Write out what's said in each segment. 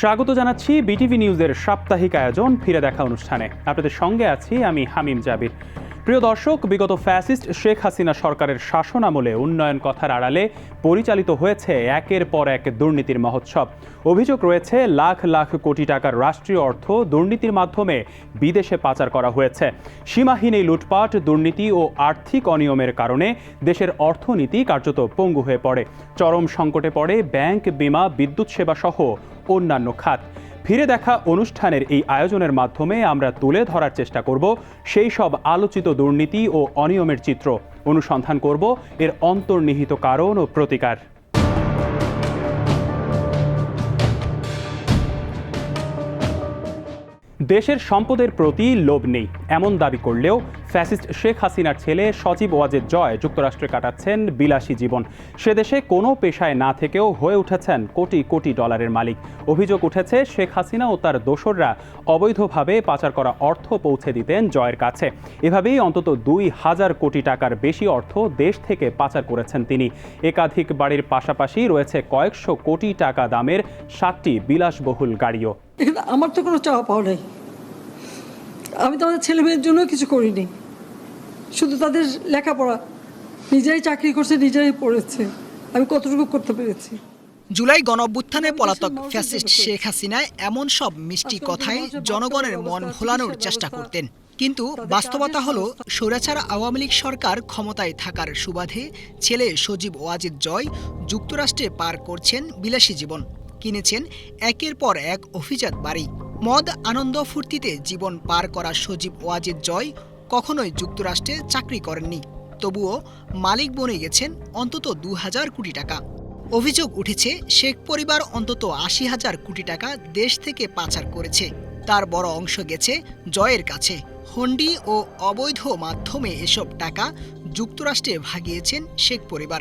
স্বাগত জানাচ্ছি বিটিভি নিউজের সাপ্তাহিক আয়োজন, ফিরে দেখা অনুষ্ঠানে। আপনাদের সঙ্গে আছি আমি হামিম জাবির। প্রিয় দর্শক, বিগত ফ্যাসিস্ট শেখ হাসিনা সরকারের শাসন আমলে উন্নয়ন কথার আড়ালে পরিচালিত হয়েছে একের পর এক দুর্নীতির মহোৎসব। অভিযোগ রয়েছে, লাখ লাখ কোটি টাকার রাষ্ট্রীয় অর্থ দুর্নীতির মাধ্যমে বিদেশে পাচার করা হয়েছে। সীমাহীন এই লুটপাট, দুর্নীতি ও আর্থিক অনিয়মের কারণে দেশের অর্থনীতি কার্যত পঙ্গু হয়ে পড়ে। চরম সংকটে পড়ে ব্যাংক, বিমা, বিদ্যুৎ সেবা সহ অন্যান্য খাত। ফিরে দেখা অনুষ্ঠানের এই আয়োজনের মাধ্যমে আমরা তুলে ধরার চেষ্টা করব সেই সব আলোচিত দুর্নীতি ও অনিয়মের চিত্র। অনুসন্ধান করব এর অন্তর্নিহিত কারণ ও প্রতিকার। দেশের সম্পদের প্রতি লোভ নেই, এমন দাবি করলেও ফ্যাসিস্ট শেখ হাসিনার ছেলে সজীব ওয়াজেদ জয় যুক্তরাষ্ট্রে কাটাচ্ছেন বিলাসী জীবন। সে দেশে কোনো পেশায় না থেকেও হয়ে উঠেছেন কোটি কোটি ডলারের মালিক। অভিযোগ উঠেছে, শেখ হাসিনা ও তার দোসররা অবৈধভাবে পাচার করা অর্থ পৌঁছে দিতেন জয়ের কাছে। এভাবেই অন্তত দুই হাজার কোটি টাকার বেশি অর্থ দেশ থেকে পাচার করেছেন তিনি। একাধিক বাড়ির পাশাপাশি রয়েছে কয়েকশো কোটি টাকা দামের সাতটি বিলাসবহুল গাড়িও। আমার তো কোনো চাওয়া পাওয়া নেই। আমি তো আমাদের ছেলে মেয়ের জন্য কিছু করিনি। শুধু তাদের লেখাপড়া। নিজেরাই চাকরি করছে নিজেরাই পড়েছে। আমি কতটুকু করতে পেরেছি? জুলাই গণঅভ্যুত্থানে পলাতক ফ্যাসিস্ট শেখ হাসিনা এমন সব মিষ্টি কথায় জনগণের মন ভোলানোর চেষ্টা করতেন। কিন্তু বাস্তবতা হলো স্বৈরাচার আওয়ামী লীগ সরকার ক্ষমতায় থাকার সুবাদে ছেলে সজীব ওয়াজিদ জয় যুক্তরাষ্ট্রে পার করছেন বিলাসী জীবন। কিনেছেন একের পর এক অভিজাত বাড়ি। মদ আনন্দ ফুর্তিতে জীবন পার করা সজীব ওয়াজিদ জয় কখনোই যুক্তরাষ্ট্রে চাকরি করেননি। তবুও মালিক বনে গেছেন অন্তত দু হাজার কোটি টাকা। অভিযোগ উঠেছে, শেখ পরিবার অন্তত আশি হাজার কোটি টাকা দেশ থেকে পাচার করেছে। তার বড় অংশ গেছে জয়ের কাছে। হন্ডি ও অবৈধ মাধ্যমে এসব টাকা যুক্তরাষ্ট্রে ভাগিয়েছেন শেখ পরিবার।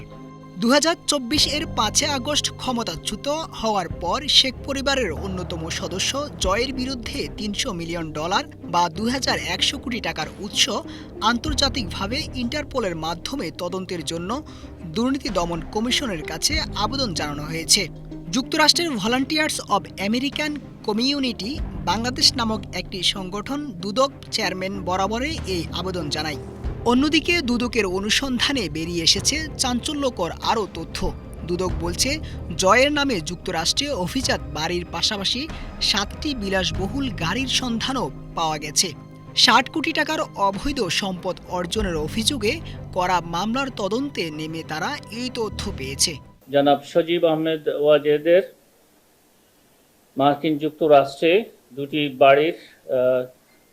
দু হাজার চব্বিশ এর পাঁচে আগস্ট ক্ষমতাচ্যুত হওয়ার পর শেখ পরিবারের অন্যতম সদস্য জয়ের বিরুদ্ধে তিনশো মিলিয়ন ডলার বা দুহাজার একশো কোটি টাকার উৎস আন্তর্জাতিকভাবে ইন্টারপোলের মাধ্যমে তদন্তের জন্য দুর্নীতি দমন কমিশনের কাছে আবেদন জানানো হয়েছে। যুক্তরাষ্ট্রের volunteers of American community Bangladesh নামক একটি সংগঠন দুদক চেয়ারম্যান বরাবরে এই আবেদন জানায়। অন্যদিকে দুদকের অনুসন্ধানে বেরিয়ে এসেছে চাঞ্চল্যকর আরও তথ্য। দুদক বলছে, জয়ের নামে যুক্তরাষ্ট্রে অভিজাত বাড়ির পাশাপাশি সাতটি বিলাসবহুল গাড়ির সন্ধানও পাওয়া গেছে। ষাট কোটি টাকার অবৈধ সম্পদ অর্জনের অভিযোগে করা মামলার তদন্তে নেমে তারা এই তথ্য পেয়েছে। জনাব সজীব আহমেদ ওয়াজেদের মার্কিন যুক্তরাষ্ট্রে দুটি বাড়ির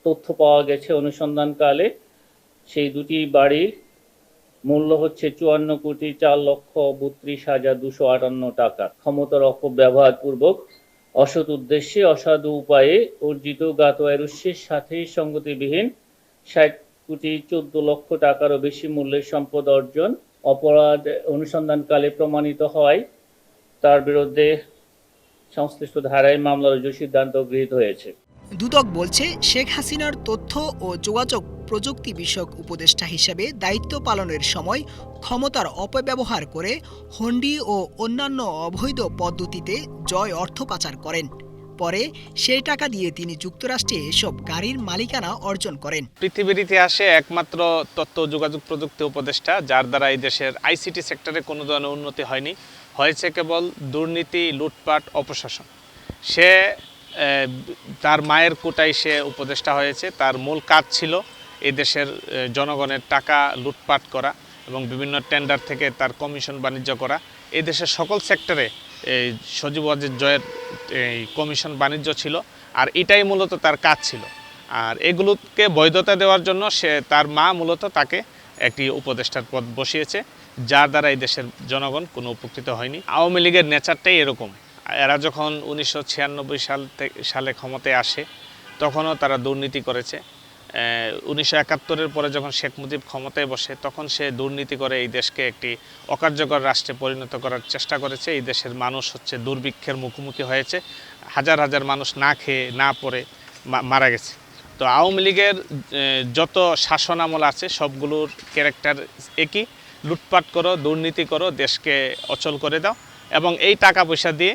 তথ্য পাওয়া গেছে অনুসন্ধানকালে। সেই দুটি বাড়ির মূল্য হচ্ছে চুয়ান্ন কোটি চার লক্ষ বত্রিশ হাজার দুশো আটান্ন টাকা। ক্ষমতার অপব্যবহার পূর্বক অসৎ উদ্দেশ্যে, অসাধু উপায়ে অর্জিত গাতোয়ের উৎসের সাথে সঙ্গতিবিহীন ষাট কোটি চোদ্দ লক্ষ টাকারও বেশি মূল্যের সম্পদ অর্জন অপরাধ অনুসন্ধানকালে প্রমাণিত হয়। তার বিরুদ্ধে সংশ্লিষ্ট ধারায় মামলা রুজুর সিদ্ধান্ত গৃহীত হয়েছে। দুদক বলছে, শেখ হাসিনার তথ্য ও যোগাযোগ প্রযুক্তি বিষয়ক উপদেষ্টা হিসেবে দায়িত্ব পালনের সময় ক্ষমতার অপব্যবহার করে হন্ডি ও অন্যান্য অবৈধ পদ্ধতিতে জয় অর্থ পাচার করেন। পরে সেই টাকা দিয়ে তিনি যুক্তরাষ্ট্রে এসব গাড়ির মালিকানা অর্জন করেন। পৃথিবীর ইতিহাসে একমাত্র তথ্য যোগাযোগ প্রযুক্তি উপদেষ্টা, যার দ্বারা এই দেশের আইসিটি সেক্টরে কোনো ধরনের উন্নতি হয়নি, হয়েছে কেবল দুর্নীতি, লুটপাট, অপশাসন। সে তার মায়ের কোটায় সে উপদেষ্টা হয়েছে। তার মূল কাজ ছিল এই দেশের জনগণের টাকা লুটপাট করা এবং বিভিন্ন টেন্ডার থেকে তার কমিশন বাণিজ্য করা। এই দেশের সকল সেক্টরে এই সজীব ওয়াজেদ জয়ের এই কমিশন বাণিজ্য ছিল আর এটাই মূলত তার কাজ ছিল। আর এগুলোকে বৈধতা দেওয়ার জন্য সে, তার মা মূলত তাকে একটি উপদেষ্টার পদ বসিয়েছে, যার দ্বারা এই দেশের জনগণ কোনো উপকৃত হয়নি। আওয়ামী লীগের নেচারটাই এরকম। এরা যখন উনিশশো ছিয়ানব্বই সাল সালে ক্ষমতায় আসে, তখনও তারা দুর্নীতি করেছে। উনিশশো একাত্তরের পরে যখন শেখ মুজিব ক্ষমতায় বসে, তখন সে দুর্নীতি করে এই দেশকে একটি অকার্যকর রাষ্ট্রে পরিণত করার চেষ্টা করেছে। এই দেশের মানুষ হচ্ছে দুর্ভিক্ষের মুখোমুখি হয়েছে। হাজার হাজার মানুষ না খেয়ে, না পড়ে মারা গেছে। তো আওয়ামী লীগের যত শাসন আমল আছে, সবগুলোর ক্যারেক্টার একই। লুটপাট করো, দুর্নীতি করো, দেশকে অচল করে দাও এবং এই টাকা পয়সা দিয়ে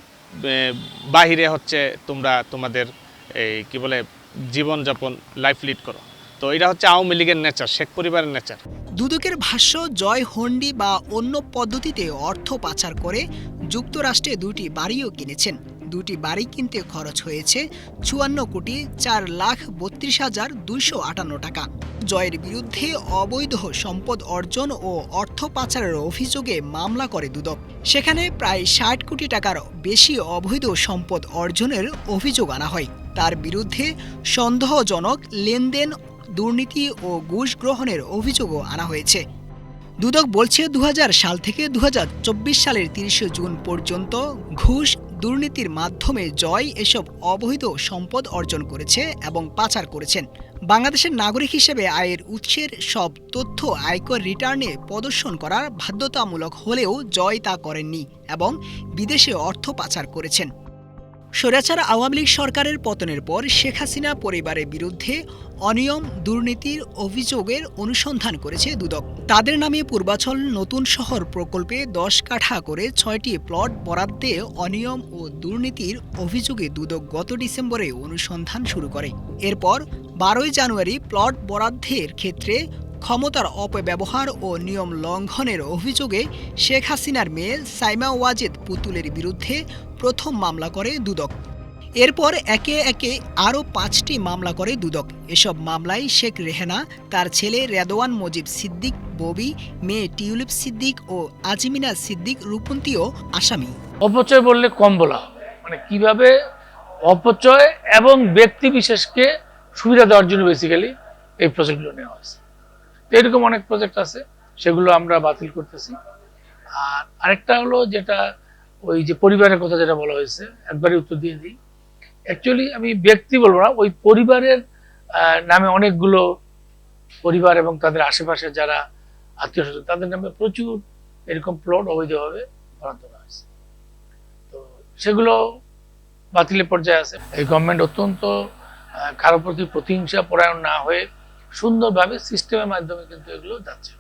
বাহিরে হচ্ছে তোমরা তোমাদের এই কি বলে জীবনযাপন লাইফ লিড করো। তো এটা হচ্ছে আওয়ামী লীগের নেচার শেখ পরিবারের নেচার দুদকের ভাষ্য, জয় হন্ডি বা অন্য পদ্ধতিতে অর্থ পাচার করে যুক্তরাষ্ট্রে দুটি বাড়িও কিনেছেন। দুটি বাড়ি কিনতে খরচ হয়েছে চুয়ান্ন কোটি চার লাখ বত্রিশ হাজার দুইশো আটান্ন টাকা। জয়ের বিরুদ্ধে অবৈধ সম্পদ অর্জন ও অর্থ পাচারের অভিযোগে মামলা করে দুদক। সেখানে প্রায় ষাট কোটি টাকার বেশি অবৈধ সম্পদ অর্জনের অভিযোগ আনা হয়। তার বিরুদ্ধে সন্দেহজনক লেনদেন, দুর্নীতি ও ঘুষ গ্রহণের অভিযোগও আনা হয়েছে। দুদক বলছে দু হাজার সাল থেকে দু হাজার চব্বিশ সালের তিরিশে জুন পর্যন্ত ঘুষ দুর্নীতির মাধ্যমে জয় এসব অবৈধ সম্পদ অর্জন করেছে এবং পাচার করেছেন। বাংলাদেশের নাগরিক হিসেবে আয়ের উৎসের সব তথ্য আয়কর রিটার্নে প্রদর্শন করার বাধ্যতামূলক হলেও জয় তা করেননি এবং বিদেশে অর্থ পাচার করেছেন। স্বৈরাচার আওয়ামী লীগ সরকারের পতনের পর শেখ হাসিনা পরিবারের বিরুদ্ধে অনিয়ম, দুর্নীতির অভিযোগের অনুসন্ধান করেছে দুদক। তাদের নামে পূর্বাচল নতুন শহর প্রকল্পে দশ কাঠা করে ছয়টি প্লট বরাদ্দে অনিয়ম ও দুর্নীতির অভিযোগে দুদক গত ডিসেম্বরে অনুসন্ধান শুরু করে। এরপর বারোই জানুয়ারি প্লট বরাদ্দের ক্ষেত্রে ক্ষমতার অপব্যবহার ও নিয়ম লঙ্ঘনের অভিযোগে শেখ হাসিনার মেয়ে সাইমা ওয়াজেদ পুতুলের বিরুদ্ধে প্রথম মামলা করে দুদক। এরপর একে একে আরও পাঁচটি মামলা করে দুদক। এসব মামলায় শেখ রেহেনা, তার ছেলে রেদওয়ান মজিব সিদ্দিক, ববি, মেয়ে টিউলিপ সিদ্দিক ও আজিমিনা সিদ্দিক রূপন্তীও আসামি। অপচয় বললে কম বলা মানে কীভাবে অপচয় এবং ব্যক্তি বিশেষকে সুবিধা দেওয়ার জন্য বেসিক্যালি এই প্রজেক্টগুলো নেওয়া হয়েছে। তো এরকম অনেক প্রজেক্ট আছে সেগুলো আমরা বাতিল করতেছি। আর আরেকটা হলো যেটা ওই যে পরিবারের কথা যেটা বলা হয়েছে একবারই উত্তর দিয়ে দিই। অ্যাকচুয়ালি আমি ব্যক্তি বলব না ওই পরিবারের নামে অনেকগুলো পরিবার এবং তাদের আশেপাশে যারা আত্মীয় স্বজন তাদের নামে প্রচুর এরকম প্লট অবৈধভাবে বরাদ্দ করা হয়েছে। তো সেগুলো বাতিলের পর্যায়ে আছে। এই গভর্নমেন্ট অত্যন্ত আহ, কারও প্রতি প্রতিহিংসা পরায়ণ না হয়ে সুন্দরভাবে সিস্টেমের মাধ্যমে কিন্তু এগুলো যাচ্ছে।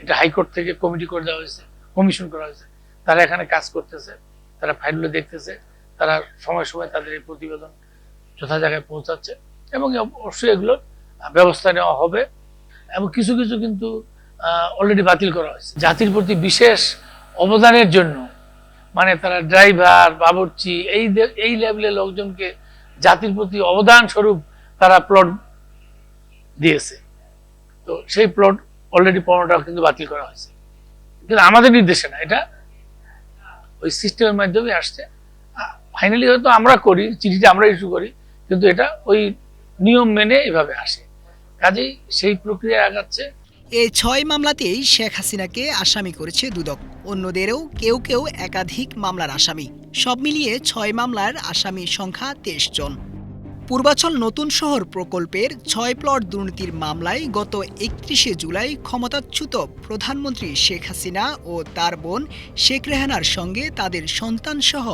এটা হাইকোর্ট থেকে কমিটি করে দেওয়া হয়েছে কমিশন করা হয়েছে। তারা এখানে কাজ করতেছে, তারা ফাইলগুলো দেখতেছে, তারা সময় সময় তাদের এই প্রতিবেদন যথা জায়গায় পৌঁছাচ্ছে এবং অবশ্যই এগুলোর ব্যবস্থা নেওয়া হবে এবং কিছু কিছু কিন্তু অলরেডি বাতিল করা হয়েছে। জাতির প্রতি বিশেষ অবদানের জন্য মানে তারা ড্রাইভার বাবুর্চি, এই এই লেভেলের লোকজনকে জাতির প্রতি অবদান স্বরূপ তারা প্লট দিয়েছে। তো সেই প্লট অলরেডি পনেরোটা কিন্তু বাতিল করা হয়েছে। কিন্তু আমাদের নির্দেশে না, এটা ওই সিস্টেমের মাধ্যমে আসছে। ফাইনালি হয়তো আমরা করি, চিঠিটা আমরা ইস্যু করি, কিন্তু এটা ওই নিয়ম মেনে এভাবে আসে। কাজেই সেই প্রক্রিয়া আগাচ্ছে। এই ছয় মামলাতেই শেখ হাসিনাকে আসামি করেছে দুদক। অন্যদেরও কেউ কেউ একাধিক মামলার আসামি। সব মিলিয়ে ছয় মামলার আসামি সংখ্যা তেইশ জন। পূর্বাচল নতুন শহর প্রকল্পের ছয় প্লট দুর্নীতির মামলায় গত একত্রিশে জুলাই ক্ষমতাচ্যুত প্রধানমন্ত্রী শেখ হাসিনা ও তার বোন শেখ রেহানার সঙ্গে তাদের সন্তানসহ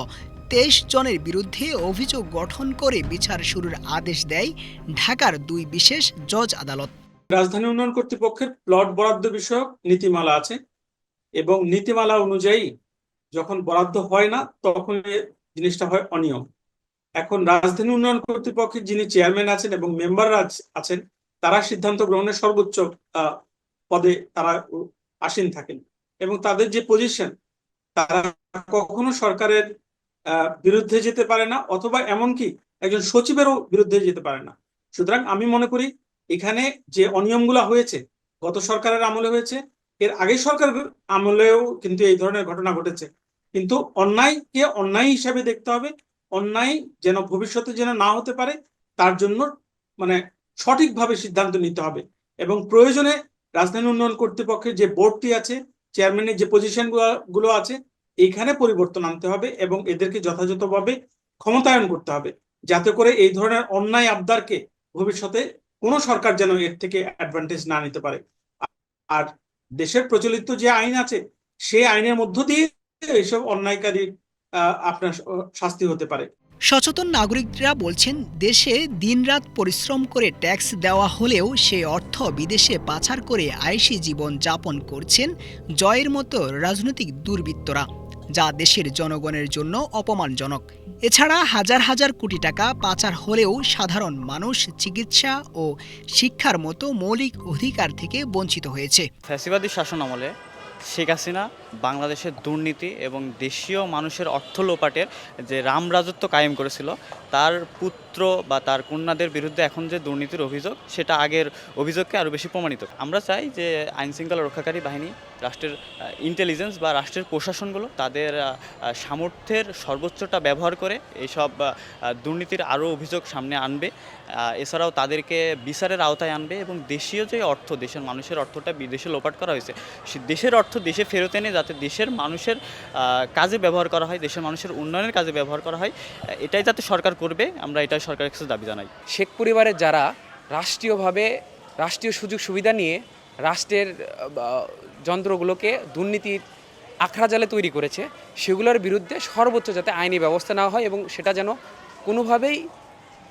তেইশ জনের বিরুদ্ধে অভিযোগ গঠন করে বিচার শুরুর আদেশ দেয় ঢাকার দুই বিশেষ জজ আদালত। রাজধানী উন্নয়ন কর্তৃপক্ষের প্লট বরাদ্দ বিষয়ক নীতিমালা আছে এবং নীতিমালা অনুযায়ী যখন বরাদ্দ হয় না তখন জিনিসটা হয় অনিয়ম। এখন রাজধানী উন্নয়ন কর্তৃপক্ষের যিনি চেয়ারম্যান আছেন এবং মেম্বাররা আছেন, তারা সিদ্ধান্ত গ্রহণের সর্বোচ্চ পদে তারা আসীন থাকেন। এবং তাদের যে পজিশন তারা কখনো সরকারের বিরুদ্ধে যেতে পারে না, অথবা এমনকি একজন সচিবেরও বিরুদ্ধে যেতে পারে না। সুতরাং আমি মনে করি, এখানে যে অনিয়মগুলো হয়েছে, গত সরকারের আমলে হয়েছে, এর আগে সরকার আমলেও কিন্তু এই ধরনের ঘটনা ঘটেছে। কিন্তু অন্যায়কে অন্যায় হিসাবে দেখতে হবে অন্যায় যেন ভবিষ্যতে যেন না হতে পারে, তার জন্য মানে সঠিকভাবে সিদ্ধান্ত নিতে হবে। এবং প্রয়োজনে রাজধানী উন্নয়ন কর্তৃপক্ষের যে বোর্ডটি আছে, চেয়ারম্যানের যে পজিশনগুলো আছে, এইখানে পরিবর্তন আনতে হবে এবং এদেরকে যথাযথভাবে ক্ষমতায়ন করতে হবে। যাতে করে এই ধরনের অন্যায় আবদারকে ভবিষ্যতে কোনো সরকার যেন এর থেকে অ্যাডভান্টেজ না নিতে পারে। আর দেশের প্রচলিত যে আইন আছে, সেই আইনের মধ্য দিয়ে এইসব অন্যায়কারী আপনার শাস্তি হতে পারে। সচেতন নাগরিকরা বলছেন দেশে দিনরাত পরিশ্রম করে ট্যাক্স দেওয়া হলেও সে অর্থ বিদেশে পাচার করে আয়সী জীবন যাপন করছেন জয়ের মতো রাজনৈতিক দুর্বৃত্তরা যা দেশের জনগণের জন্য অপমানজনক। এছাড়া হাজার হাজার কোটি টাকা পাচার হলেও সাধারণ মানুষ চিকিৎসা ও শিক্ষার মতো মৌলিক অধিকার থেকে বঞ্চিত হয়েছে। ফ্যাসিবাদী শাসন আমলে শেখ হাসিনা বাংলাদেশের দুর্নীতি এবং দেশীয় মানুষের অর্থ লোপাটের যে রাম রাজত্ব কায়েম করেছিল, তার পুত্র বা তার কন্যাদের বিরুদ্ধে এখন যে দুর্নীতির অভিযোগ, সেটা আগের অভিযোগকে আরও বেশি প্রমাণিত। আমরা চাই যে আইন শৃঙ্খলা রক্ষাকারী বাহিনী, রাষ্ট্রের ইন্টেলিজেন্স বা রাষ্ট্রের প্রশাসনগুলো তাদের সামর্থ্যের সর্বোচ্চটা ব্যবহার করে এইসব দুর্নীতির আরও অভিযোগ সামনে আনবে এছাড়াও তাদেরকে বিচারের আওতায় আনবে এবং দেশীয় যে অর্থ, দেশের মানুষের অর্থটা বিদেশে লোপাট করা হয়েছে দেশের অর্থ দেশে ফেরত এনে যাতে দেশের মানুষের কাজে ব্যবহার করা হয়, দেশের মানুষের উন্নয়নের কাজে ব্যবহার করা হয় এটাই যাতে সরকার করবে, আমরা এটাই সরকারের কাছে দাবি জানাই। শেখ পরিবারের যারা রাষ্ট্রীয়ভাবে রাষ্ট্রীয় সুযোগ সুবিধা নিয়ে রাষ্ট্রের যন্ত্রগুলোকে দুর্নীতির আখড়া জালে তৈরি করেছে, সেগুলোর বিরুদ্ধে সর্বোচ্চ যাতে আইনি ব্যবস্থা নেওয়া হয় এবং সেটা যেন কোনোভাবেই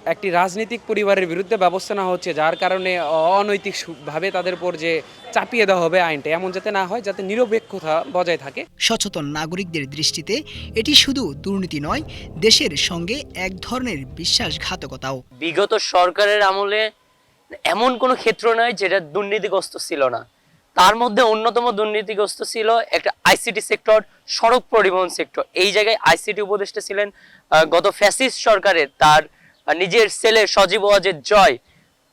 একটি রাজনৈতিক পরিবারের বিরুদ্ধে ব্যবস্থা নেওয়া হচ্ছে যার কারণে অনৈতিক সু- ভাবে তাদের উপর যে চাপিয়ে দেওয়া হবে আইনটা এমন যাতে না হয় যাতে নিরপেক্ষতা বজায় থাকে। সচেতন নাগরিকদের দৃষ্টিতে এটি শুধু দুর্নীতি নয় দেশের সঙ্গে এক ধরনের বিশ্বাসঘাতকতাও। বিগত সরকারের আমলে এমন কোনো ক্ষেত্র নয় যেটা দুর্নীতিগ্রস্ত ছিল না। তার মধ্যে অন্যতম দুর্নীতিগ্রস্ত ছিল একটা আইসিটি সেক্টর সড়ক পরিবহন সেক্টর। এই জায়গায় আইসিটি উপদেষ্টা ছিলেন গত ফ্যাসিস্ট সরকারের তার নিজের ছেলে সজীব ওয়াজের জয়,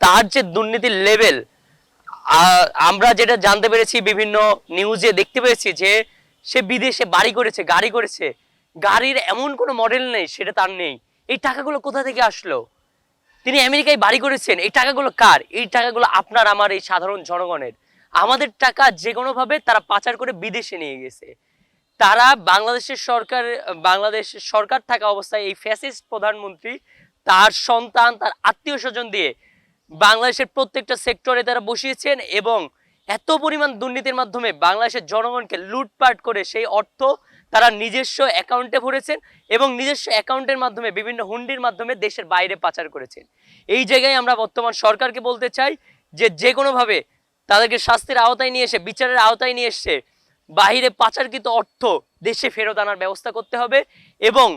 তার যে দুর্নীতির লেভেল আমরা যেটা জানতে পেরেছি বিভিন্ন নিউজে দেখতে পেয়েছি যে সে বিদেশে বাড়ি করেছে, গাড়ি করেছে। গাড়ির এমন কোনো মডেল নেই, সেটা তার নেই। এই টাকাগুলো কোথা থেকে আসলো? তিনি আমেরিকায় বাড়ি করেছেন, এই টাকাগুলো কার? এই টাকাগুলো আপনার, আমার, এই সাধারণ জনগণের। আমাদের টাকা যে কোনোভাবে তারা পাচার করে বিদেশে নিয়ে গেছে। তারা বাংলাদেশের সরকার বাংলাদেশের সরকার থাকা অবস্থায় এই ফ্যাসিস্ট প্রধানমন্ত্রী তার সন্তান, তার আত্মীয় স্বজন দিয়ে বাংলাদেশের প্রত্যেকটা সেক্টরে তারা বসিয়েছেন এবং এত পরিমাণ দুর্নীতির মাধ্যমে বাংলাদেশের জনগণকে লুটপাট করে সেই অর্থ তারা নিজস্ব অ্যাকাউন্টে ভরেছেন এবং নিজস্ব অ্যাকাউন্টের মাধ্যমে, বিভিন্ন হুন্ডির মাধ্যমে দেশের বাইরে পাচার করেছেন। এই জায়গায় আমরা বর্তমান সরকারকে বলতে চাই যে যে কোনোভাবে তাদেরকে শাস্তির আওতায় নিয়ে এসে, বিচারের আওতায় নিয়ে এসে বাহিরে পাচারকৃত অর্থ দেশে ফেরত আনার ব্যবস্থা করতে হবে এবং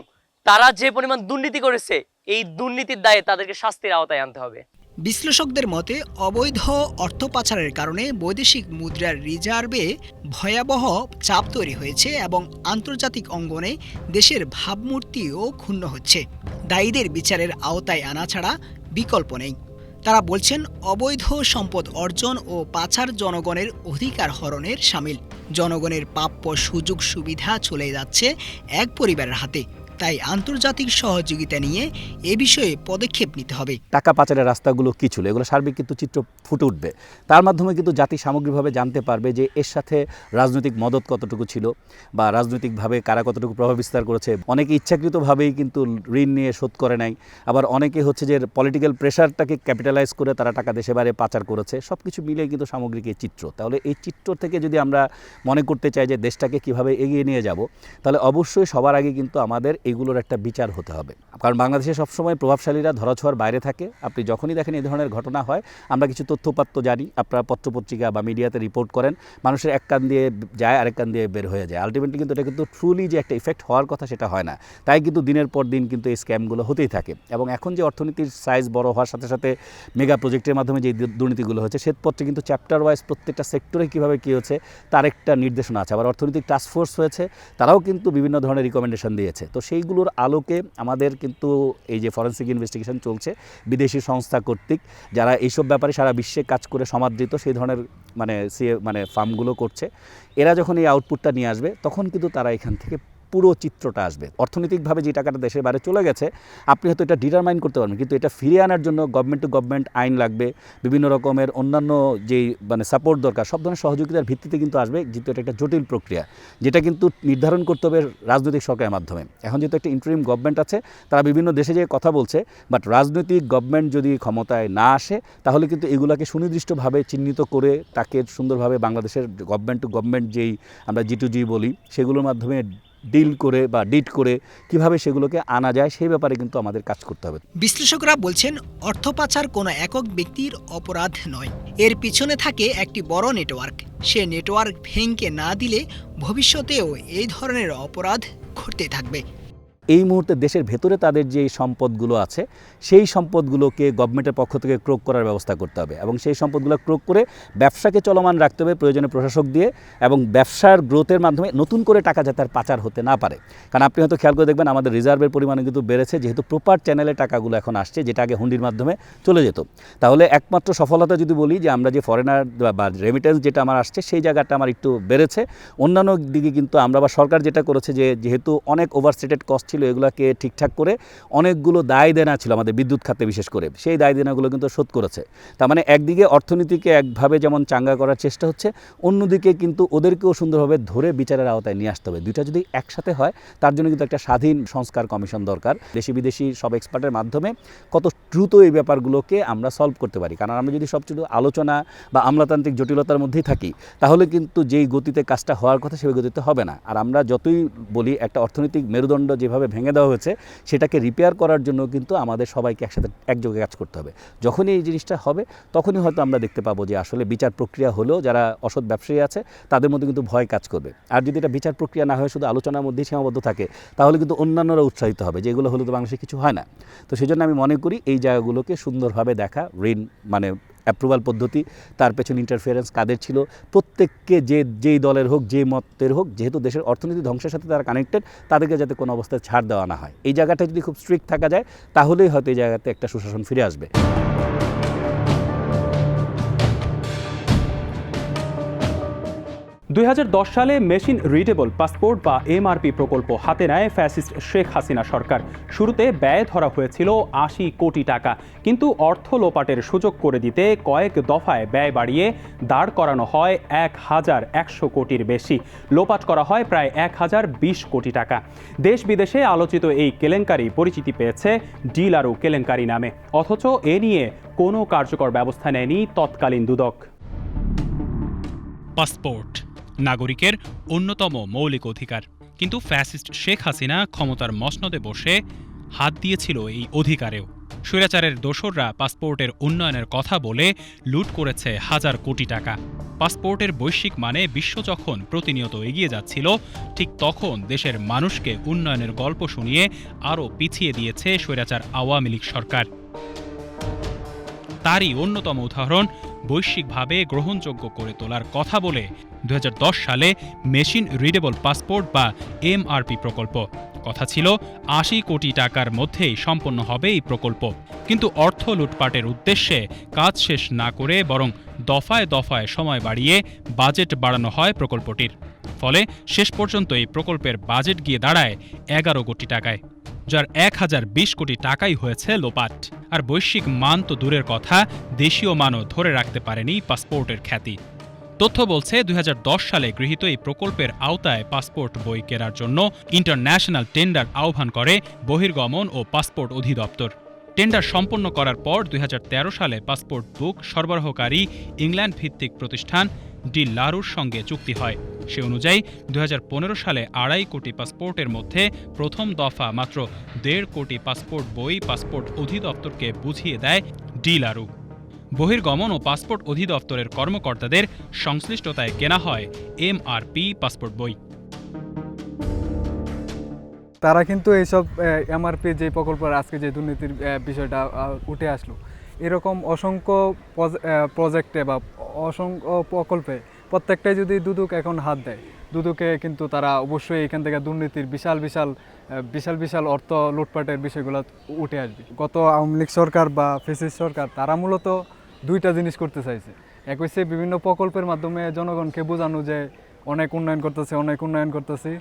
তারা যে পরিমাণ দুর্নীতি করেছে, এই দুর্নীতির দায়ে তাদেরকে শাস্তির আওতায় আনতে হবে। বিশ্লেষকদের মতে, অবৈধ অর্থ পাচারের কারণে বৈদেশিক মুদ্রার রিজার্ভে ভয়াবহ চাপ তৈরি হয়েছে এবং আন্তর্জাতিক অঙ্গনে দেশের ভাবমূর্তিও ক্ষুণ্ণ হচ্ছে। দায়ীদের বিচারের আওতায় আনা ছাড়া বিকল্প নেই। তারা বলছেন, অবৈধ সম্পদ অর্জন ও পাচার জনগণের অধিকার হরণের সামিল। জনগণের প্রাপ্য সুযোগ সুবিধা চলে যাচ্ছে এক পরিবারের হাতে। তাই আন্তর্জাতিক সহযোগিতা নিয়ে এ বিষয়ে পদক্ষেপ নিতে হবে। টাকা পাচারের রাস্তাগুলো কী ছিল? এগুলো সার্বিক কিন্তু চিত্র ফুটে উঠবে। তার মাধ্যমে কিন্তু জাতি সামগ্রিকভাবে জানতে পারবে যে এর সাথে রাজনৈতিক মদত কতটুকু ছিল বা রাজনৈতিকভাবে কারা কতটুকু প্রভাব বিস্তার করেছে। অনেকে ইচ্ছাকৃতভাবেই কিন্তু ঋণ নিয়ে শোধ করে নাই। আবার অনেকে হচ্ছে যে পলিটিক্যাল প্রেশারটাকে ক্যাপিটালাইজ করে তারা টাকা দেশে বাইরে পাচার করেছে। সব কিছু মিলে কিন্তু সামগ্রিক এই চিত্র। তাহলে এই চিত্র থেকে যদি আমরা মনে করতে চাই যে দেশটাকে কীভাবে এগিয়ে নিয়ে যাব, তাহলে অবশ্যই সবার আগে কিন্তু আমাদের এগুলোর একটা বিচার হতে হবে। কারণ বাংলাদেশে সবসময় প্রভাবশালীরা ধরাছোঁয়ার বাইরে থাকে। আপনি যখনই দেখেন এই ধরনের ঘটনা হয়, আমরা কিছু তথ্যপাত্র জানি, আপনারা পত্রপত্রিকা বা মিডিয়াতে রিপোর্ট করেন, মানুষের এক কান দিয়ে যায়, আরেক কান দিয়ে বের হয়ে যায়। আলটিমেটলি কিন্তু এটা কিন্তু ট্রুলি যে একটা ইফেক্ট হওয়ার কথা সেটা হয় না। তাই কিন্তু দিনের পর দিন কিন্তু এই স্ক্যামগুলো হতেই থাকে। এবং এখন যে অর্থনীতির সাইজ বড় হওয়ার সাথে সাথে মেগা প্রজেক্টের মাধ্যমে যে দুর্নীতিগুলো হচ্ছে, শ্বেতপত্রে কিন্তু চ্যাপ্টার ওয়াইজ প্রত্যেকটা সেক্টরে কীভাবে কী হচ্ছে, তার একটা নির্দেশনা আছে। আবার অর্থনৈতিক টাস্কফোর্স হয়েছে, তারাও কিন্তু বিভিন্ন ধরনের রিকমেন্ডেশন দিয়েছে। তো সেইগুলোর আলোকে আমাদের কিন্তু এই যে ফরেন্সিক ইনভেস্টিগেশন চলছে, বিদেশি সংস্থা কর্তৃক, যারা এইসব ব্যাপারে সারা বিশ্বে কাজ করে সমাদৃত সেই ধরনের মানে সে মানে ফার্মগুলো করছে, এরা যখন এই আউটপুটটা নিয়ে আসবে, তখন কিন্তু তারা এখান থেকে পুরো চিত্রটা আসবে। অর্থনৈতিকভাবে যে টাকাটা দেশের বাইরে চলে গেছে, আপনি হয়তো এটা ডিটারমাইন করতে পারবেন, কিন্তু এটা ফিরিয়ে আনার জন্য গভর্নমেন্ট টু গভর্নমেন্ট আইন লাগবে, বিভিন্ন রকমের অন্যান্য যেই মানে সাপোর্ট দরকার, সব ধরনের সহযোগিতার ভিত্তিতে কিন্তু আসবে, যেহেতু এটা একটা জটিল প্রক্রিয়া। যেটা কিন্তু নির্ধারণ করতে হবে রাজনৈতিক সরকারের মাধ্যমে। এখন যেহেতু একটা ইন্টারিম গভর্নমেন্ট আছে, তারা বিভিন্ন দেশে যে কথা বলছে বাট রাজনৈতিক গভর্নমেন্ট যদি ক্ষমতায় না আসে, তাহলে কিন্তু এগুলাকে সুনির্দিষ্টভাবে চিহ্নিত করে তাকে সুন্দরভাবে বাংলাদেশের গভর্নমেন্ট টু গভর্নমেন্ট যেই আমরা জি টু জি বলি, সেগুলোর মাধ্যমে ডিল করে বা ডিট করে কীভাবে সেগুলোকে আনা যায়, সেই ব্যাপারে কিন্তু আমাদের কাজ করতে হবে। বিশ্লেষকরা বলছেন, অর্থ পাচার কোনো একক ব্যক্তির অপরাধ নয়। এর পিছনে থাকে একটি বড় নেটওয়ার্ক। সে নেটওয়ার্ক ভেঙে না দিলে ভবিষ্যতেও এই ধরনের অপরাধ ঘটতে থাকবে। এই মুহূর্তে দেশের ভেতরে তাদের যে সম্পদগুলো আছে, সেই সম্পদগুলোকে গভর্নমেন্টের পক্ষ থেকে ক্রোক করার ব্যবস্থা করতে হবে এবং সেই সম্পদগুলো ক্রোক করে ব্যবসাকে চলমান রাখতে হবে প্রয়োজনে প্রশাসক দিয়ে এবং ব্যবসার গ্রোথের মাধ্যমে নতুন করে টাকা যাতে আর পাচার হতে না পারে। কারণ আপনি হয়তো খেয়াল করে দেখবেন আমাদের রিজার্ভের পরিমাণ কিন্তু বেড়েছে, যেহেতু প্রপার চ্যানেলে টাকাগুলো এখন আসছে, যেটা আগে হুন্ডির মাধ্যমে চলে যেত। তাহলে একমাত্র সফলতা যদি বলি যে আমরা যে ফরেনার বা রেমিটেন্স যেটা আমার আসছে, সেই জায়গাটা আমার একটু বেড়েছে। অন্যান্য দিকে কিন্তু আমরা বা সরকার যেটা করেছে যে, যেহেতু অনেক ওভারস্টেটেড কস্ট ছিল, এগুলোকে ঠিকঠাক করে অনেকগুলো দায় দেনা ছিল আমাদের বিদ্যুৎ খাতে বিশেষ করে। সেই দায় দেনাগুলো কিন্তু শোধ করেছে। তার মানে একদিকে অর্থনীতিকে একভাবে যেমন চাঙ্গা করার চেষ্টা হচ্ছে, অন্যদিকে কিন্তু ওদেরকেও সুন্দরভাবে ধরে বিচারের আওতায় নিয়ে আসতে হবে। দুইটা যদি একসাথে হয়, তার জন্য কিন্তু একটা স্বাধীন সংস্কার কমিশন দরকার। দেশি বিদেশি সব এক্সপার্টের মাধ্যমে কত দ্রুত এই ব্যাপারগুলোকে আমরা সলভ করতে পারি। কারণ আমরা যদি সব শুধু আলোচনা বা আমলাতান্ত্রিক জটিলতার মধ্যেই থাকি, তাহলে কিন্তু যেই গতিতে কাজটা হওয়ার কথা, সেই গতিতে হবে না। আর আমরা যতই বলি, একটা অর্থনৈতিক মেরুদণ্ড যেভাবে ভেঙে দেওয়া হয়েছে, সেটাকে রিপেয়ার করার জন্য কিন্তু আমাদের সবাইকে একসাথে একযোগে কাজ করতে হবে। যখনই এই জিনিসটা হবে, তখনই হয়তো আমরা দেখতে পাবো যে আসলে বিচার প্রক্রিয়া হলেও যারা অসৎ ব্যবসায়ী আছে, তাদের মধ্যে কিন্তু ভয় কাজ করবে। আর যদি এটা বিচার প্রক্রিয়া না হয়, শুধু আলোচনার মধ্যেই সীমাবদ্ধ থাকে, তাহলে কিন্তু অন্যান্যরা উৎসাহিত হবে যে এগুলো হলে তো বাংলাদেশে কিছু হয় না। তো সেই জন্য আমি মনে করি এই জায়গাগুলোকে সুন্দরভাবে দেখা, ঋণ মানে অ্যাপ্রুভাল পদ্ধতি, তার পেছনে ইন্টারফিয়ারেন্স কাদের ছিল, প্রত্যেককে যে, যেই দলের হোক, যে মতের হোক, যেহেতু দেশের অর্থনীতি ধ্বংসের সাথে তারা কানেক্টেড তাদেরকে যাতে কোনো অবস্থায় ছাড় দেওয়া না হয়। এই জায়গাটা যদি খুব স্ট্রিক্ট থাকা যায়, তাহলেই হয়তো এই জায়গাতে একটা সুশাসন ফিরে আসবে। দুই হাজার দশ সালে মেশিন রিডেবল পাসপোর্ট বা এমআরপি প্রকল্প হাতে নেয় ফ্যাসিস্ট শেখ হাসিনা সরকার। শুরুতে ব্যয় ধরা হয়েছিল আশি কোটি টাকা, কিন্তু অর্থ লোপাটের সুযোগ করে দিতে কয়েক দফায় ব্যয় বাড়িয়ে দাঁড় করানো হয় এক হাজার একশো কোটির বেশি। লোপাট করা হয় প্রায় এক হাজার বিশ কোটি টাকা। দেশ বিদেশে আলোচিত এই কেলেঙ্কারি পরিচিতি পেয়েছে ডিলারু কেলেঙ্কারি নামে। অথচ এ নিয়ে কোনো কার্যকর ব্যবস্থা নেয়নি তৎকালীন দুদক। পাসপোর্ট নাগরিকের অন্যতম মৌলিক অধিকার। কিন্তু ফ্যাসিস্ট শেখ হাসিনা ক্ষমতার মসনদে বসে হাত দিয়েছিল এই অধিকারেও। স্বৈরাচারের দোসররা পাসপোর্টের উন্নয়নের কথা বলে লুট করেছে হাজার কোটি টাকা। পাসপোর্টের বৈশ্বিক মানে বিশ্ব যখন প্রতিনিয়ত এগিয়ে যাচ্ছিল, ঠিক তখন দেশের মানুষকে উন্নয়নের গল্প শুনিয়ে আরও পিছিয়ে দিয়েছে স্বৈরাচার আওয়ামী লীগ সরকার। তারই অন্যতম উদাহরণ বৈশ্বিকভাবে গ্রহণযোগ্য করে তোলার কথা বলে দু হাজার দশ সালে মেশিন রিডেবল পাসপোর্ট বা এমআরপি প্রকল্প। কথা ছিল, আশি কোটি টাকার মধ্যেই সম্পন্ন হবে এই প্রকল্প। কিন্তু অর্থ লুটপাটের উদ্দেশ্যে কাজ শেষ না করে বরং দফায় দফায় সময় বাড়িয়ে বাজেট বাড়ানো হয় প্রকল্পটির। ফলে শেষ পর্যন্ত এই প্রকল্পের বাজেট গিয়ে দাঁড়ায় এগারো কোটি টাকায়। যার এক হাজার বিশ কোটি টাকাই হয়েছে লোপাট। আর বৈশ্বিক মান তো দূরের কথা, দেশীয় মানও ধরে রাখতে পারেনি পাসপোর্টের খ্যাতি। তথ্য বলছে, দুই হাজার দশ সালে গৃহীত এই প্রকল্পের আওতায় পাসপোর্ট বই কেনার জন্য ইন্টারন্যাশনাল টেন্ডার আহ্বান করে বহির্গমন ও পাসপোর্ট অধিদপ্তর। টেন্ডার সম্পন্ন করার পর দুই হাজার তেরো সালে পাসপোর্ট বুক সরবরাহকারী ইংল্যান্ড ভিত্তিক প্রতিষ্ঠান ডি লারুর সঙ্গে চুক্তি হয়। সে অনুযায়ী দু হাজার পনেরো সালে আড়াই কোটি পাসপোর্টের মধ্যে প্রথম দফা মাত্র দেড় কোটি পাসপোর্ট বই, পাসপোর্ট অধিদপ্তরকে বুঝিয়ে দেয় ডি লারু। বহির্গমন ও পাসপোর্ট অধিদপ্তরের কর্মকর্তাদের সংশ্লিষ্টতায় কেনা হয় এমআরপি পাসপোর্ট বই। তারা কিন্তু এইসব এমআরপি যে প্রকল্পের আজকে যে দুর্নীতির বিষয়টা উঠে আসলো। এরকম অসংখ্য প্রজেক্টে বা অসংখ্য প্রকল্পে প্রত্যেকটাই যদি দুদক এখন হাত দেয়, দুদকে কিন্তু তারা অবশ্যই এখান থেকে দুর্নীতির বিশাল বিশাল বিশাল বিশাল অর্থ লুটপাটের বিষয়গুলো উঠে আসবে। গত আওয়ামী লীগ সরকার বা ফেসিস সরকার, তারা মূলত দুইটা জিনিস করতে চাইছে। এক হচ্ছে বিভিন্ন প্রকল্পের মাধ্যমে জনগণকে বোঝানো যে অনেক উন্নয়ন করতেছে, অনেক উন্নয়ন করতেছি।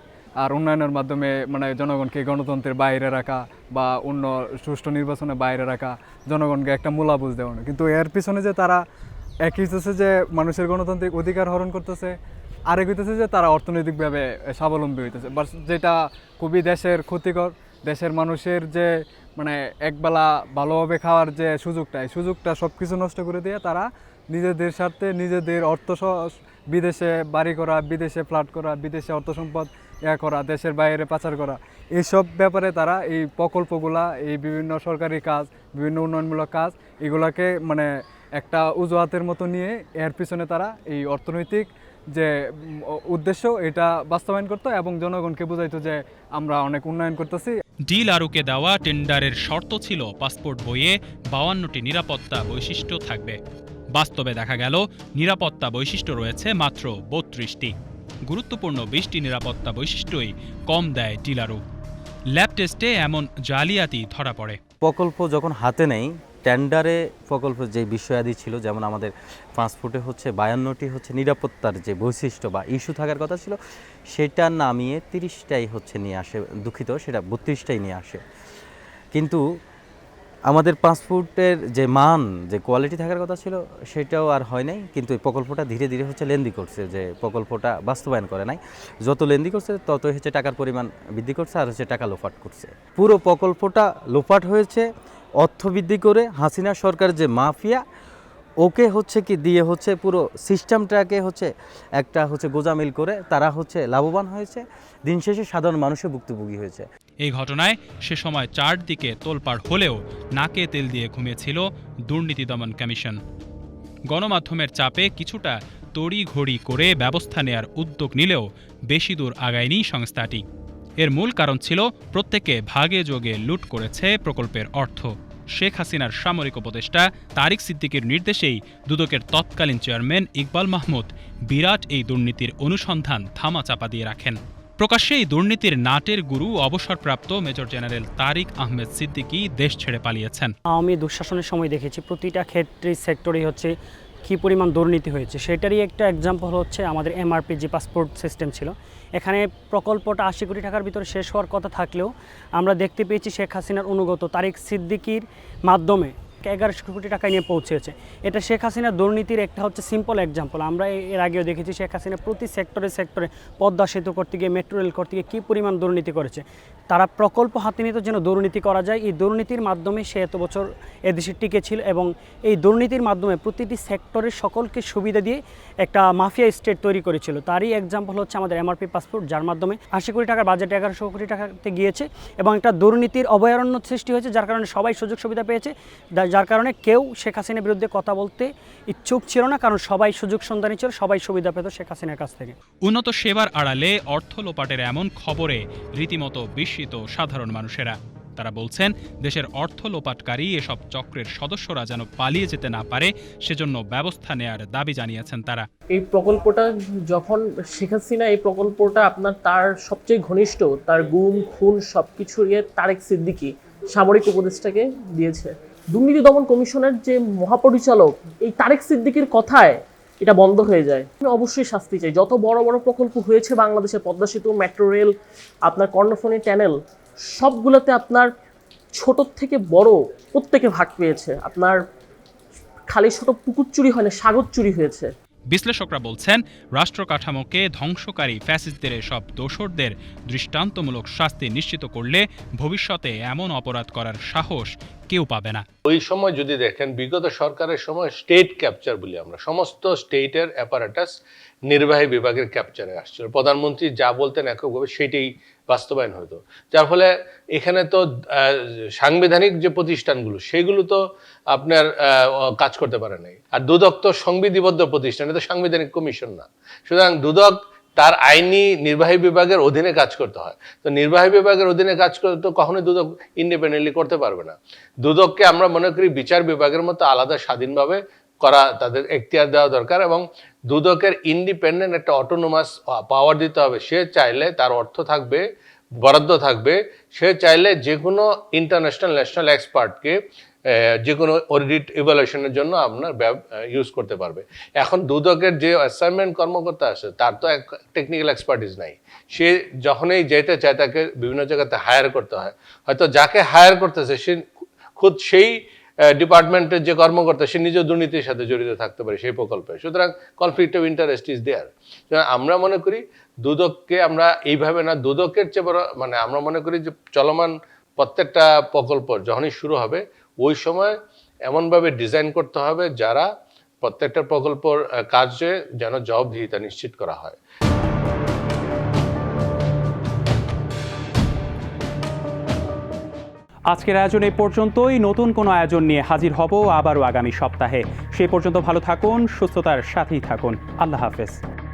আর উন্নয়নের মাধ্যমে মানে জনগণকে গণতন্ত্রের বাইরে রাখা বা অন্য সুষ্ঠু নির্বাচনের বাইরে রাখা, জনগণকে একটা মূলাবুজ দেওয়ানো কিন্তু এর পিছনে যে তারা একই হইতেছে যে মানুষের গণতান্ত্রিক অধিকার হরণ করতেছে, আরেক হইতেছে যে তারা অর্থনৈতিকভাবে স্বাবলম্বী হইতেছে। বাস যেটা খুবই দেশের ক্ষতিকর, দেশের মানুষের যে মানে একবেলা ভালোভাবে খাওয়ার যে সুযোগটা, এই সুযোগটা সব কিছু নষ্ট করে দিয়ে তারা নিজেদের স্বার্থে নিজেদের অর্থ বিদেশে বাড়ি করা, বিদেশে ফ্ল্যাট করা, বিদেশে অর্থ সম্পদ ইয়া করা, দেশের বাইরে পাচার করা। এইসব ব্যাপারে তারা এই প্রকল্পগুলা, এই বিভিন্ন সরকারি কাজ, বিভিন্ন উন্নয়নমূলক কাজ, এগুলাকে মানে একটা উজুয়াতের মতো নিয়ে এর পিছনে তারা এই অর্থনৈতিক যে উদ্দেশ্য, এটা বাস্তবায়ন করতো এবং জনগণকে বোঝাইতো যে আমরা অনেক উন্নয়ন করতেছি। ডিল আরুকে দেওয়া টেন্ডারের শর্ত ছিল পাসপোর্ট বইয়ে বাউান্নটি নিরাপত্তা বৈশিষ্ট্য থাকবে। বাস্তবে দেখা গেল, নিরাপত্তা বৈশিষ্ট্য রয়েছে মাত্র বত্রিশটি। গুরুত্বপূর্ণ বিশটি নিরাপত্তা বৈশিষ্ট্যই কম দেয় ডিলারু ল্যাব টেস্টে এমন জালিয়াতি ধরা পড়ে। প্রকল্প যখন হাতে নেই, টেন্ডারে প্রকল্পের যে বিষয়াদি ছিল, যেমন আমাদের পাসপোর্টে হচ্ছে বায়ান্নটি হচ্ছে নিরাপত্তার যে বৈশিষ্ট্য বা ইস্যু থাকার কথা ছিল, সেটা নামিয়ে তিরিশটাই হচ্ছে নিয়ে আসে, দুঃখিত, সেটা বত্রিশটাই নিয়ে আসে। কিন্তু আমাদের পাসপোর্টের যে মান, যে কোয়ালিটি থাকার কথা ছিল, সেটাও আর হয় নাই। কিন্তু এই প্রকল্পটা ধীরে ধীরে হচ্ছে লেন্দি করছে, যে প্রকল্পটা বাস্তবায়ন করে নাই। যত লেন্দি করছে, ততই হচ্ছে টাকার পরিমাণ বৃদ্ধি করছে আর হচ্ছে টাকা লোপাট করছে। পুরো প্রকল্পটা লোপাট হয়েছে, অর্থ বৃদ্ধি করে হাসিনা সরকার যে মাফিয়া, ওকে হচ্ছে কি দিয়ে হচ্ছে পুরো সিস্টেমটাকে হচ্ছে একটা হচ্ছে গোজামিল করে তারা হচ্ছে লাভবান হয়েছে। দিন শেষে সাধারণ মানুষের ভুক্তভোগী হয়েছে। এই ঘটনায় সে সময় চারদিকে তোলপাড় হলেও নাকে তেল দিয়ে ঘুমিয়েছিল দুর্নীতি দমন কমিশন। গণমাধ্যমের চাপে কিছুটা তড়িঘড়ি করে ব্যবস্থা নেয়ার উদ্যোগ নিলেও বেশি দূর আগায়নি সংস্থাটি। এর মূল কারণ ছিল প্রত্যেকে ভাগে যোগে লুট করেছে প্রকল্পের অর্থ। শেখ হাসিনার সামরিক উপদেষ্টা তারিক সিদ্দিকের নির্দেশেই দুদকের তৎকালীন চেয়ারম্যান ইকবাল মাহমুদ বিরাট এই দুর্নীতির অনুসন্ধান ধামাচাপা দিয়ে রাখেন। প্রকাশ্যে এই দুর্নীতির নাটের গুরু, অবসরপ্রাপ্ত মেজর জেনারেল তারিক আহমেদ সিদ্দিকী দেশ ছেড়ে পালিয়েছেন। আওয়ামী দুঃশাসনের সময় দেখেছি, প্রতিটা ক্ষেত্রে, সেক্টরেই হচ্ছে কি পরিমাণ দুর্নীতি হয়েছে। সেটারই একটা এক্সাম্পল হচ্ছে আমাদের এমআরপি যে পাসপোর্ট সিস্টেম ছিল। এখানে প্রকল্পটা আশি কোটি টাকার ভিতরে শেষ হওয়ার কথা থাকলেও আমরা দেখতে পেয়েছি শেখ হাসিনার অনুগত তারিক সিদ্দিকির মাধ্যমে এগারোশো কোটি টাকা নিয়ে পৌঁছেছে। এটা শেখ হাসিনার দুর্নীতির একটা হচ্ছে সিম্পল এক্সাম্পল আমরা এর আগেও দেখেছি শেখ হাসিনা প্রতি সেক্টরে সেক্টরে পদ্মা সেতু করতে গিয়ে মেট্রো রেল করতে গিয়ে কী পরিমাণ দুর্নীতি করেছে। তারা প্রকল্প হাতে নিতে যেন দুর্নীতি করা যায়, এই দুর্নীতির মাধ্যমে সে এত বছর এদেশে টিকে ছিল এবং এই দুর্নীতির মাধ্যমে প্রতিটি সেক্টরের সকলকে সুবিধা দিয়ে একটা মাফিয়া স্টেট তৈরি করেছিল। তারই এক্সাম্পল হচ্ছে আমাদের এমআরপি পাসপোর্ট যার মাধ্যমে আশি কোটি টাকার বাজেট এগারোশো কোটি টাকাতে গিয়েছে এবং একটা দুর্নীতির অভয়ারণ্য সৃষ্টি হয়েছে, যার কারণে সবাই সুযোগ সুবিধা পেয়েছে। যার কারণে কেউ শেখ হাসিনার বিরুদ্ধে কথা বলতে ইচ্ছুক ছিল না কারণ সবাই সুযোগ সন্ধানী ছিল সবাই সুবিধা পেত শেখ হাসিনার কাছ থেকে। উন্নত সেবার আড়ালে অর্থ লোপাটের এমন খবরে রীতিমতো বিস্মিত সাধারণ মানুষেরা। তারা বলছেন দেশের অর্থ লোপাটকারী এসব চক্রের সদস্যরা যেন পালিয়ে যেতে না পারে সেজন্য ব্যবস্থা নেয়ার দাবি জানিয়েছেন তারা। এই প্রকল্পটা যখন শেখ হাসিনা এই প্রকল্পটা আপনার তার সবচেয়ে ঘনিষ্ঠ তার গুম খুন সব কিছু ইয়ে তারেক সিদ্দিকি সামরিক উপদেষ্টাকে দিয়েছে। দুর্নীতি দমন কমিশনের যে মহাপরিচালক, এই তারেক সিদ্দিকির কথায় এটা বন্ধ হয়ে যায়। অবশ্যই শাস্তি চাই। যত বড় বড় প্রকল্প হয়েছে বাংলাদেশে, পদ্মা সেতু মেট্রো রেল আপনার কর্ণফুলী ট্যানেল সবগুলোতে আপনার ছোট থেকে বড় প্রত্যেকে ভাগ পেয়েছে। আপনার খালি ছোট পুকুর চুরি হয় না, সাগর চুরি হয়েছে। বিশ্লেষকরা বলছেন রাষ্ট্র কাঠামোকে ধ্বংসকারী ফ্যাসিস্টদের সব দোষরদের দৃষ্টান্তমূলক শাস্তি নিশ্চিত করলে ভবিষ্যতে এমন অপরাধ করার সাহস কেউ পাবে না। ওই সময় যদি দেখেন, বিগত সরকারের সময় স্টেট ক্যাপচার বলি আমরা, সমস্ত স্টেটের অ্যাপারেটাস নির্বাহী বিভাগের ক্যাপচারে আসছিল। প্রধানমন্ত্রী যা বলতেন এককভাবে সেটাই বাস্তবায়ন হতো। যার ফলে এখানে তো সাংবিধানিক যে প্রতিষ্ঠানগুলো, সেগুলো তো আপনার কাজ করতে পারে নাই। আর দুদক তো সংবিধিবদ্ধ প্রতিষ্ঠান, এটা সাংবিধানিক কমিশন না। সুতরাং দুদক তার আইনি নির্বাহী বিভাগের অধীনে কাজ করতে হয়। তো নির্বাহী বিভাগের অধীনে কাজ করতে তো কখনোই দুদক ইন্ডিপেন্ডেন্টলি করতে পারবে না। দুদককে আমরা মনে করি বিচার বিভাগের মতো আলাদা স্বাধীনভাবে করা তাদের এখতিয়ার দেওয়া দরকার এবং দুদকের ইন্ডিপেন্ডেন্ট একটা অটোনোমাস পাওয়ার দিতে হবে। সে চাইলে তার অর্থ থাকবে, বরাদ্দ থাকবে। সে চাইলে যে কোনো ইন্টারন্যাশনাল ন্যাশনাল এক্সপার্টকে যে কোনো অডিট ইভ্যালুয়েশনের জন্য আপনার ইউজ করতে পারবে। এখন দুদকের যে অ্যাসাইনমেন্ট কর্মকর্তা আছে, তার তো এক টেকনিক্যাল এক্সপার্টিস নাই। সে যখনই যেতে চায়, তাকে বিভিন্ন জায়গাতে হায়ার করতে হয়। হয়তো যাকে হায়ার করতেছে, সে খুদ সেই ডিপার্টমেন্টের যে কর্মকর্তা, সে নিজেও দুর্নীতির সাথে জড়িত থাকতে পারে সেই প্রকল্পে। সুতরাং conflict of interest is there আমরা মনে করি, দুদককে আমরা এইভাবে না, দুদকের চেয়ে বড় মানে আমরা মনে করি যে চলমান প্রত্যেকটা প্রকল্প যখনই শুরু হবে ওই সময় এমনভাবে ডিজাইন করতে হবে যারা প্রত্যেকটা প্রকল্পর কাজে যেন জবাবদিহিতা নিশ্চিত করা হয়। আজকের আয়োজন এই পর্যন্তই। নতুন কোনো আয়োজন নিয়ে হাজির হব আবারও আগামী সপ্তাহে। সেই পর্যন্ত ভালো থাকুন, সুস্থতার সাথেই থাকুন। আল্লাহ হাফেজ।